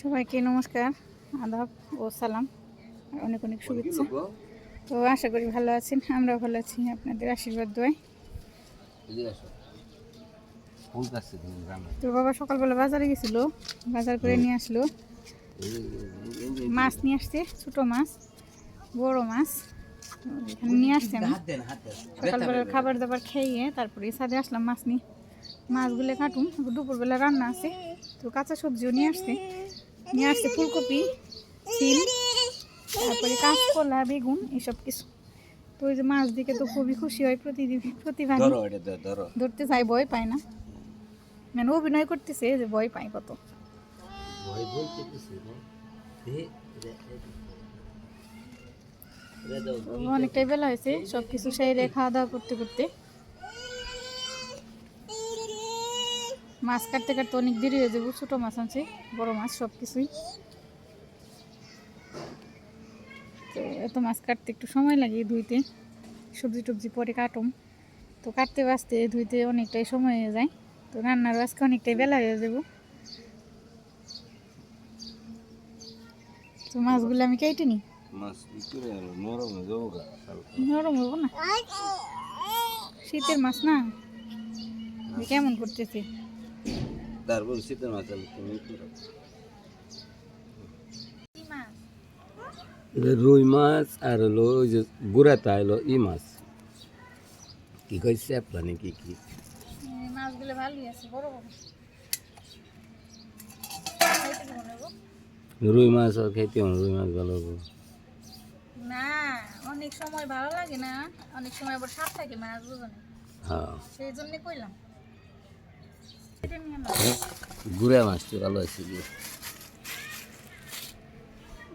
সবাইকে নমস্কার আদাব ও সালাম। অনেক অনেক শুভেচ্ছা। তো আশা করি ভালো আছেন আমরাও ভালো আছি। আপনাদের আশীর্বাদ দোয়াই ফুল গাছে দিন গ্রামে তো বাবা সকালবেলা বাজারে গেছিল বাজার করে নিয়ে আসলো। মাছ নিয়ে আসছে ছোটো মাছ বড় মাছ। এখানে নিয়ে আসছে আমি। সকালবেলার খাবার দাবার খেয়ে তারপরে ছাদে আসলাম মাছ নিয়ে। মাছগুলো কাটুন দুপুরবেলা রান্না আছে। তো কাঁচা সবজিও নিয়ে আসছে। নিয়ে আসছে ফুলকপি সিম তারপরে কাঁচকলা বেগুন এসব কিছু তো ওই যে মাছ দিকে তো খুবই খুশি হয় প্রতিদিন প্রতিবার ধরতে চাই ভয় পায় না মানে অভিনয় করতেছে যে ভয় পায় কত অনেকটাই বেলা হয়েছে সব কিছু সেরে খাওয়া দাওয়া করতে করতে মাছ কাটতে কাটতে অনেক দেরি হয়ে যাব ছোটো মাছ আনছে বড় মাছ সব কিছুই তো এত মাছ কাটতে একটু সময় লাগে ধুইতে সবজি টবজি পরে কাটুম। তো কাটতে বাঁচতে ধুইতে অনেকটাই সময় হয়ে যায় তো রান্নার আজকে অনেকটাই বেলা হয়ে যাব। তো মাছগুলো আমি কেটে নিই। নরম হব না? শীতের মাছ না? কেমন করতেছে? তারপর শীতের মাছ আলু তুমি রুই মাছ আর হলো ওই যে গুড়াটা হলো ই মাছ কি কই স্যাপলা নাকি কি মাছগুলো ভালোই আছে বড় বড় রুই মাছ আর হবে রুই মাছ ভালো হবে না অনেক সময় ভালো লাগে না অনেক সময় আবার সাপ থাকে মাছ বুঝনে হ্যাঁ সেই জন্য কইলাম। গুড়া মাছটা ভালো আছে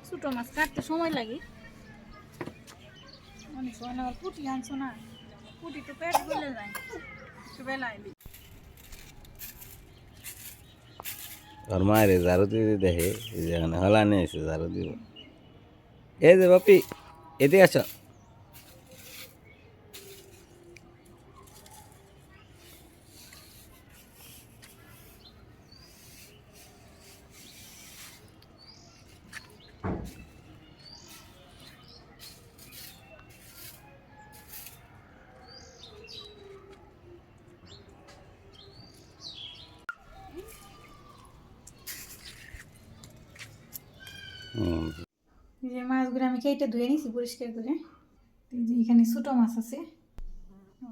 ছোটো মাছ কাটতে সময় লাগে। অনেক সময় না আবার পুটি আনছো না? পুটি তো পেট গলে যায়। একটু বেলা এলি। আর মায়ের ঝাড়ু দিয়ে দেখে এই যে হলা নিয়ে এসে ঝাড়ু দিব। এই যে বাপি এদিকে আসো। যে মাছগুলো আমি কেটে ধুয়ে নিছি পরিষ্কার করে। এখানে ছোটো মাছ আছে।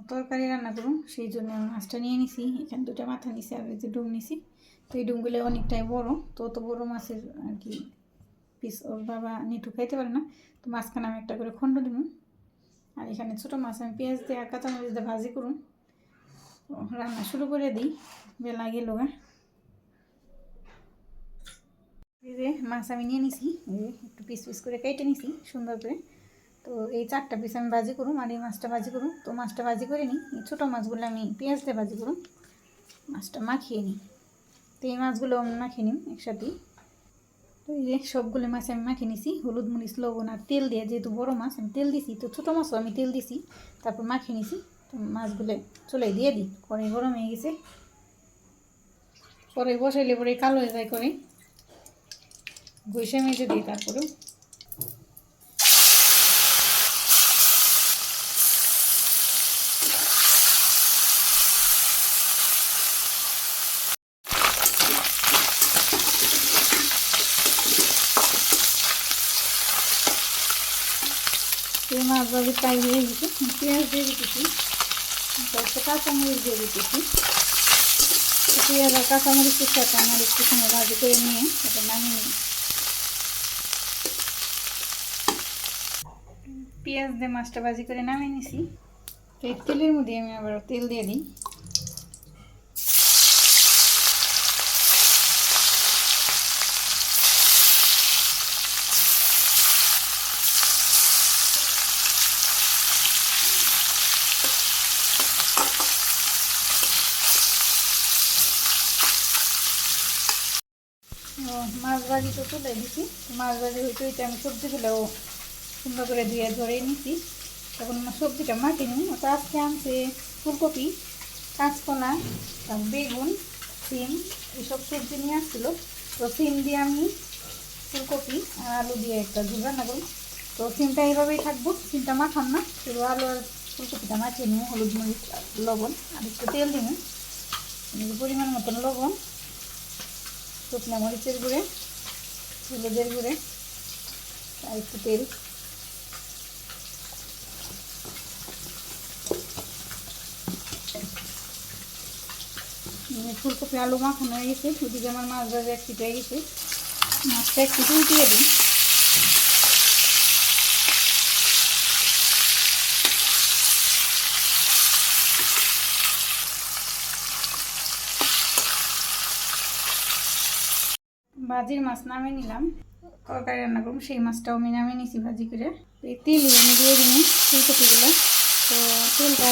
তরকারি রান্না করুন সেই জন্য মাছটা নিয়ে নিছি। এখানে দুটো মাথা নিছি আর যে ডুম নিছি। তো এই ডুমগুলো অনেকটাই বড়। তো অত বড় মাছের আর কি পিস ওর বাবা নিটু খাইতে পারে না। তো মাঝখানে আমি একটা করে খণ্ড দিব। আর এখানে ছোটো মাছ আমি পেঁয়াজ দিয়ে আর কাঁচামরিচ দিয়ে ভাজি করুন রান্না শুরু করে দিই। বেলা গেল গা। এই যে মাছ আমি নিয়ে নিছি একটু পিস পিস করে কেটে নিছি, সুন্দর করে। তো এই চারটা পিস আমি ভাজি করুম আর এই মাছটা ভাজি করুম। তো মাছটা ভাজি করে নিই, এই ছোটো মাছগুলো আমি পেঁয়াজ দিয়ে ভাজি করুম। মাছটা মাখিয়ে নিই। তো এই মাছগুলো আমি মাখিয়ে নিই একসাথেই। তো এই যে সবগুলো মাছ আমি মাখিয়ে নিছি, হলুদ, মরিচ, লবণ আর তেল দিয়ে, যেহেতু বড়ো মাছ, আমি তেল দিছি, তো ছোটো মাছও আমি তেল দিছি, তারপর মাখিয়ে নিছি। তো মাছগুলো চলে দিয়ে দিই কড়াই গরম হয়ে গেছে। পরে বসাইলে পরে কালো হয়ে যায় করে। ঘষে মেজে দিই তারপরে এই মাছ ভাজি প্রায় হয়ে গেছে পেঁয়াজ দিয়ে দিতেছি তারপর কাঁচামরিচ দিয়ে দিতেছি পেঁয়াজ আর কাঁচামরিচের সাথে একটু সময় ভাজি করে নিয়ে নামিয়ে নিই। পেঁয়াজ দিয়ে মাছটা ভাজি করে নামিয়ে নিছি। তো এই তেলের মধ্যে আমি আবার তেল দিয়ে দিই। মাছ ভাজি তো তুলে দিছি মাছ ভাজি হইতে হইতে আমি সবজিগুলোও সুন্দর করে ধুয়ে ধরে নিছি। তখন আমার সবজিটা মাটি নিই। তো আজকে আনছে ফুলকপি, কাঁচকলা বেগুন, সিম এইসব সবজি নিয়ে আসছিল। তো সিম দিয়ে আমি ফুলকপি আর আলু দিয়ে একটা ঝুল রান্না করব। তো সিমটা এইভাবেই থাকব। সিমটা মাখান না। শুধু আলু আর ফুলকপিটা মাখিয়ে নেব। হলুদ মরিচ, লবণ, আর একটু তেল দিব। পরিমাণ মতন লবণ, শুকনো মরিচের গুঁড়ে, হলুদের গুঁড়ে, আর একটু তেল। ফুলকপি আলু মাখানো হয়ে গেছে, ওদিকে আমার মাছ ভাজা এক হয়ে গেছে। মাছটা একটু উল্টিয়ে দিই। ভাজির মাছ নামে নিলাম। তরকারি রান্না করব, সেই মাছটাও আমি নামে নিছি ভাজি করে। তেল আমি দিয়ে দিই ফুলকপিগুলো। তো তেলটা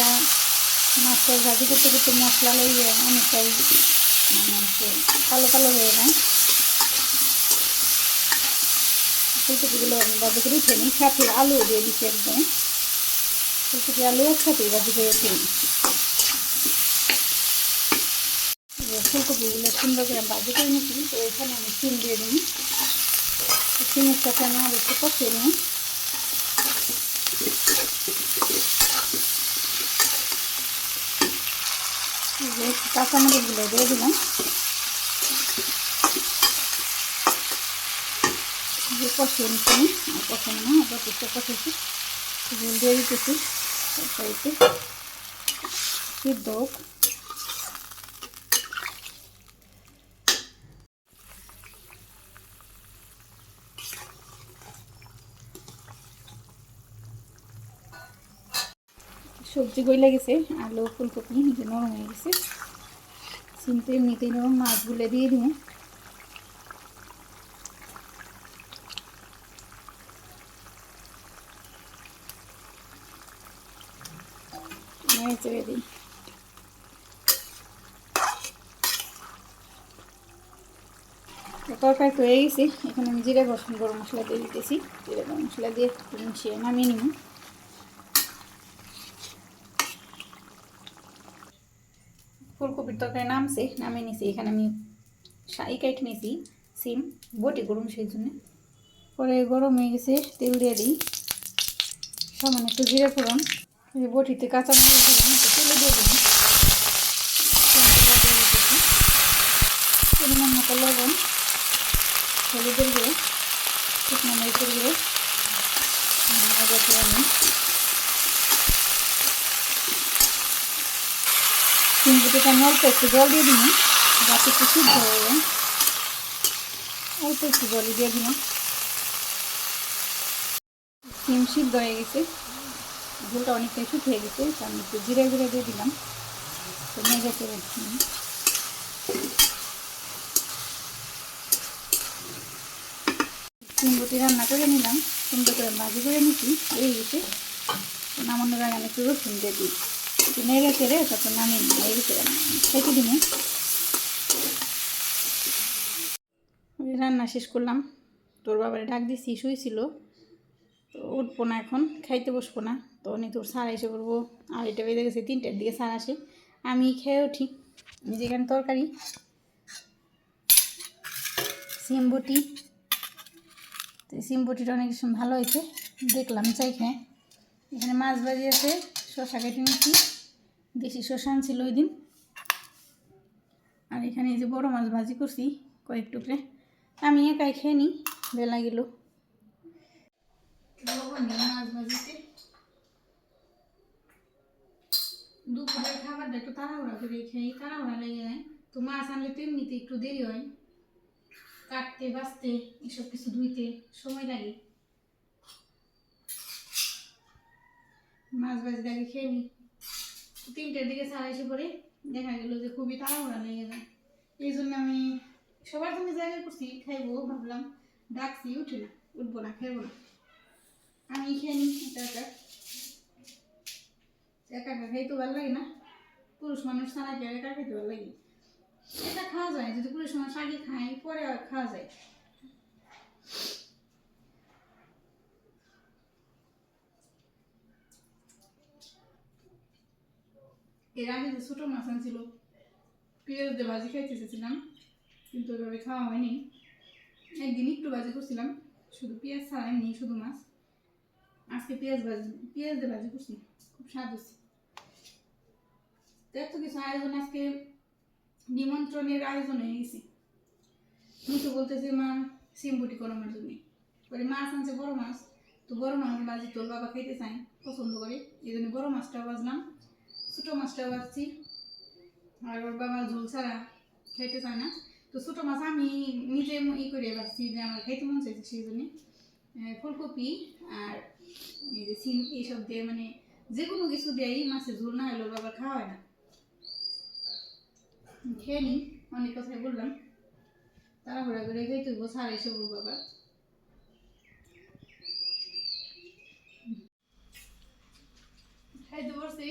মাছটা ভাজি করতে করতে মশলা লেগে অনেকটাই মানে কালো কালো হয়ে যায়। ফুলকপিগুলো ভাজি করে উঠে নিই। সাথে আলু দিয়ে দিচ্ছি একদম। ফুলকপি আলু একসাথে ভাজি করে উঠে নিই ফুলকপিগুলো সুন্দর করে ভাজি করে নিচ্ছি। তো এখানে আমি সিম দিয়ে দিই। সিমের সাথে আমি আলু একটু কষিয়ে নিই এই যে কাঁচামরিচগুলো দিয়ে দিলাম। যে কষিয়ে নিচ্ছি কষানো না, আবার কিছু কষেছি দিয়ে দিতেছি সিদ্ধ সবজি গইলে গেছে, আলু ফুলকপি নরম হয়ে গেছে। সিমতে এমনিতেই মাছগুলো দিয়ে নেড়ে দিই তো তরকারি তো হয়ে গেছে, এখানে আমি জিরা গরম মশলা দিয়ে দিতেছি। জিরা, গরম মশলা দিয়ে মিশিয়ে নামিয়ে নিব। তরকারি নামছে নামে নিছি। এখানে আমি শাড়ি কেটে নিয়েছি সিম, বটি গরম সেই জন্য। পরে গরম হয়ে গেছে, তেল দিয়ে দিই। সামান্য একটু জিরে ফোড়ন বটিতে কাঁচা মরিচ দিলাম তেলে দিয়ে দিলাম। পরিমাণ মতো লবণ, হলুদের গুঁড়ো, শুকনো মরিচের গুঁড়ো আমি চিংড়িটিতে আমি অল্প একটু জল দিয়ে দিলাম। যাতে একটু সিদ্ধ হয়ে যায়। অল্প একটু জল দিয়ে দিলাম। সিম সিদ্ধ হয়ে গেছে। ঝোলটা অনেকটাই শুকিয়ে গেছে আমি একটু জিরে জিরে দিয়ে দিলাম। তো মেঘে করে সিমবুটি রান্না করে নিলাম। সুন্দর করে ভাজি করে নিচ্ছি। এই গেছে নামানোর আগে আমি একটু রসুন দিয়ে দিই। নেড়ে চেড়ে তারপর নামিয়ে রান্না শেষ করলাম। তোর বাবারে ডাক দিছি শুয়েছিল তো উঠবো না এখন, খাইতে বসবো না। তো উনি তোর সার এসে করব আড়াইটা বেজে গেছে, তিনটের দিকে সার আসে। আমি খেয়ে উঠি। যেখানে তরকারি। সিম বটি। তো সিম বটিটা অনেক ভালো হয়েছে। দেখলাম, চাই খেয়ে। এখানে মাছ ভাজি আছে শশা কেটে নিচ্ছি দেশি শশা ছিল ওই দিন। আর এখানে এই যে বড় মাছ ভাজি করছি কয়েক টুকরে। আমি একাই খেয়ে নিই বেলা গেল মাছ ভাজিতে। দুপুরের খাবারটা একটু তাড়াহুড়া করে খেয়ে, তাড়াহুড়া লেগে যায়। তো মাছ আনলে তো এমনিতে একটু দেরি হয়। কাটতে বাছতে এসব কিছু ধুইতে সময় লাগে। মাছ ভাজি আগে খেয়ে নিই। তিনটের দিকে ছাড়া এসে পরে দেখা গেল যে খুবই তাড়াহুড়া লেগে যায় এই জন্য আমি সবার জন্য জায়গা করছি, খাইবো ভাবলাম, ডাকছি, উঠে না, উঠবো না, খাইবো না। আমি খেয়ে নিই একা একা একা একা খাইতে ভালো লাগে না। পুরুষ মানুষ ছাড়া কেউ একা খাইতে ভালো লাগে? এটা খাওয়া যায়, যদি পুরুষ মানুষ আগে খায়, পরে খাওয়া যায়। এর আগে যে ছোটো মাছ আনছিল, পেঁয়াজ দিয়ে ভাজি খাইতে চেয়েছিলাম কিন্তু ওইভাবে খাওয়া হয়নি। একদিন একটু ভাজি করছিলাম, শুধু পেঁয়াজ ছাড়া এমনি, শুধু মাছ। আজকে পেঁয়াজ ভাজি, পেঁয়াজ দিয়ে ভাজি করছি, খুব স্বাদ হচ্ছে। এত কিছু আয়োজন আজকে নিমন্ত্রণের আয়োজন হয়ে গেছে মিঠু বলতেছে, মা সিমবুটি করো আমার জন্য। পরে মাছ আনছে বড় মাছ। তো বড় মাছ বাজি তোর বাবা খেতে চায়, পছন্দ করে। এই জন্য বড় মাছটাও বাজলাম ছোটো মাছটাও বাজছি আর ওর বাবা ঝোল ছাড়া খেতে চায় না। তো ছোটো মাছ আমি নিজে ই করে ভাবছি যে আমার খাইতে মন চাইছে সেই জন্যে ফুলকপি আর এই যে সিম, এইসব দিয়ে মানে যে কোনো কিছু দেয় মাছের ঝোল না হলে বাবা খাওয়া হয় না। খেয়ে নিই অনেক কথাই বললাম। তাড়াহুড়া করে খাইতে হইব সারা এসব ওর বাবা। খাইতে বসছি।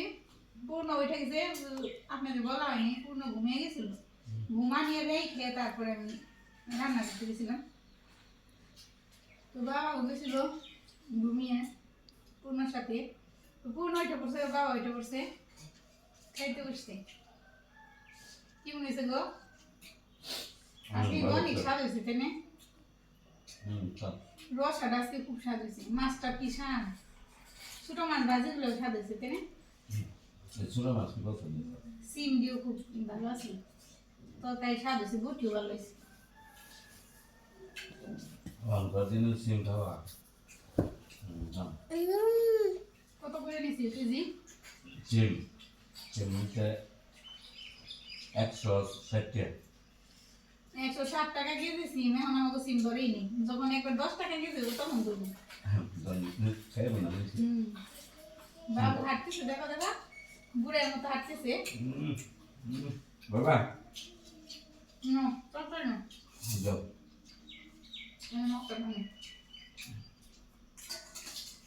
পূর্ণ ওইটা গেছে আপনাদের বলা হয়নি পূর্ণ ঘুমিয়ে গেছিল। ঘুমানিয়ে রেখে তারপরে আমি রান্না করতে গেছিলাম। তো বাবা গেছিল ঘুমিয়ে পূর্ণর সাথে। তো পূর্ণ ওইটা পড়ছে বাবা ওইটা পড়ছে খাইতে বসছে। কি মনে হয়েছে গো আজকে অনেক স্বাদ হয়েছে তাই না? রসাটা আজকে খুব স্বাদ হয়েছে। মাছটা কি স্বাদ? ছোট মাছ ভাজি গুলো স্বাদ হয়েছে তাই না? ছোটো মাছ কি পছন্দ সিম দিয়েও খুব ভালো আছে। তো তাই স্বাদ হয়েছে বটিও ভালো হয়েছে। অল্পের দিনের সিম খাওয়া। কত করে নিছি কেজি? সিম সিম হচ্ছে একশো ষাট টাকা। একশো ষাট টাকা কেজি সিম এখন আমাকে সিম ধরেই নেই। যখন একবার দশ টাকা কেজি তখন ধরবো। না বাবু হাঁটতেছে দেখো দেখো। বুড়ের মতো হাঁটতেছে। বাবা। নো তরকারি না। যাও।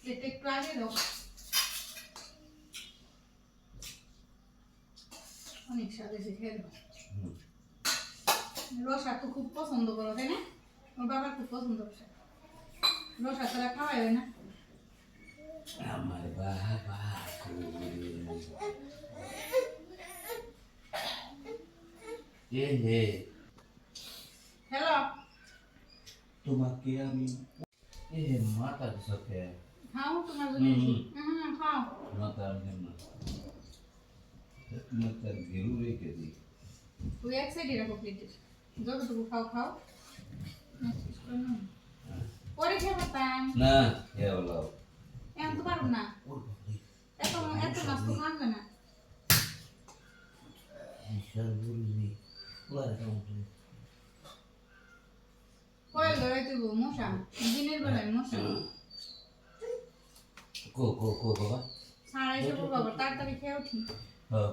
এটা একটু আগে দাও। অনেক স্বাদ এসে খেয়ে দাও রসা তো খুব পছন্দ করো তাই না? ওর বাবা খুব পছন্দ রসা রসা ছাড়া খাওয়াই হয় না। আমার বাবা হ্যালো তোমাকে আমি এ মাথা সাথে খাও তোমার জন্য হুম। হুম খাও মাথা জন্য মাথা ঘেরু রেখে তুই এক সাইডে রাখো প্লেটের যতটুকু খাও খাও। পরে খেয়ে না বলো আনতে পারব না। এত এত মাছ তো না। মশা? দিনের বেলায় হ্যাঁ। মশা। কো কো বাবা সাড়ে বাবা তাড়াতাড়ি খেয়ে উঠি। হ্যাঁ,